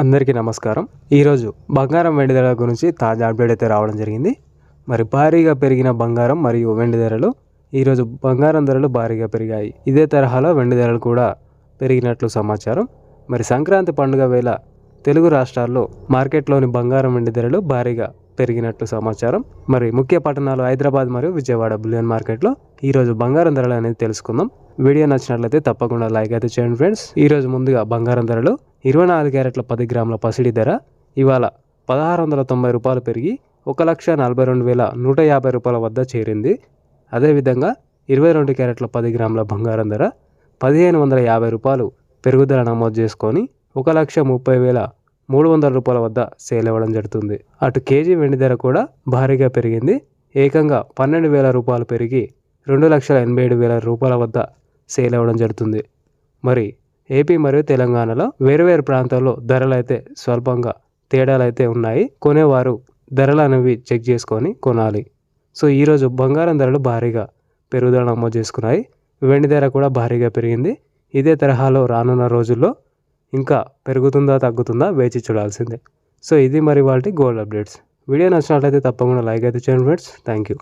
అందరికీ నమస్కారం. ఈరోజు బంగారం వెండి ధరల గురించి తాజా అప్డేట్ అయితే రావడం జరిగింది. మరి భారీగా పెరిగిన బంగారం మరియు వెండి ధరలు ఈరోజు బంగారం ధరలు భారీగా పెరిగాయి. ఇదే తరహాలో వెండి ధరలు కూడా పెరిగినట్లు సమాచారం. మరి సంక్రాంతి పండుగ వేళ తెలుగు రాష్ట్రాల్లో మార్కెట్లోని బంగారం వెండి ధరలు భారీగా పెరిగినట్లు సమాచారం. మరి ముఖ్య పట్టణాలు హైదరాబాద్ మరియు విజయవాడ బులియన్ మార్కెట్లో ఈరోజు బంగారం ధరలు అనేది తెలుసుకుందాం. వీడియో నచ్చినట్లయితే తప్పకుండా లైక్ అయితే చేయండి ఫ్రెండ్స్. ఈరోజు ముందుగా బంగారం ధరలు ఇరవై నాలుగు క్యారెట్ల పది గ్రాముల పసిడి ధర. ఇవాళ పదహారు వందల తొంభై రూపాయలు పెరిగి ఒక లక్ష నలభై రెండు వేల నూట యాభై రూపాయల వద్ద చేరింది. అదేవిధంగా ఇరవై రెండు క్యారెట్ల పది గ్రాముల బంగారం ధర పదిహేను వందల యాభై రూపాయలు పెరుగుదల నమోదు చేసుకొని ఒక లక్ష ముప్పై వేల మూడు వందల రూపాయల వద్ద సేల్ అవ్వడం జరుగుతుంది. అటు కేజీ వెండి ధర కూడా భారీగా పెరిగింది. ఏకంగా పన్నెండు వేల రూపాయలు పెరిగి రెండు లక్షల ఎనభై ఏడు వేల రూపాయల వద్ద సేల్ అవ్వడం జరుగుతుంది. మరి ఏపీ మరియు తెలంగాణలో వేరువేరు ప్రాంతాల్లో ధరలు అయితే స్వల్పంగా తేడాలు అయితే ఉన్నాయి. కొనేవారు ధరలు అనేవి చెక్ చేసుకొని కొనాలి. సో ఈరోజు బంగారం ధరలు భారీగా పెరుగుదల నమోదు చేసుకున్నాయి. వెండి ధర కూడా భారీగా పెరిగింది. ఇదే తరహాలో రానున్న రోజుల్లో ఇంకా పెరుగుతుందా తగ్గుతుందా వేచి చూడాల్సిందే. సో ఇది మరి వాటి గోల్డ్ అప్డేట్స్. వీడియో నచ్చినట్లయితే తప్పకుండా లైక్ అయితే చేయండి ఫ్రెండ్స్. Thank you.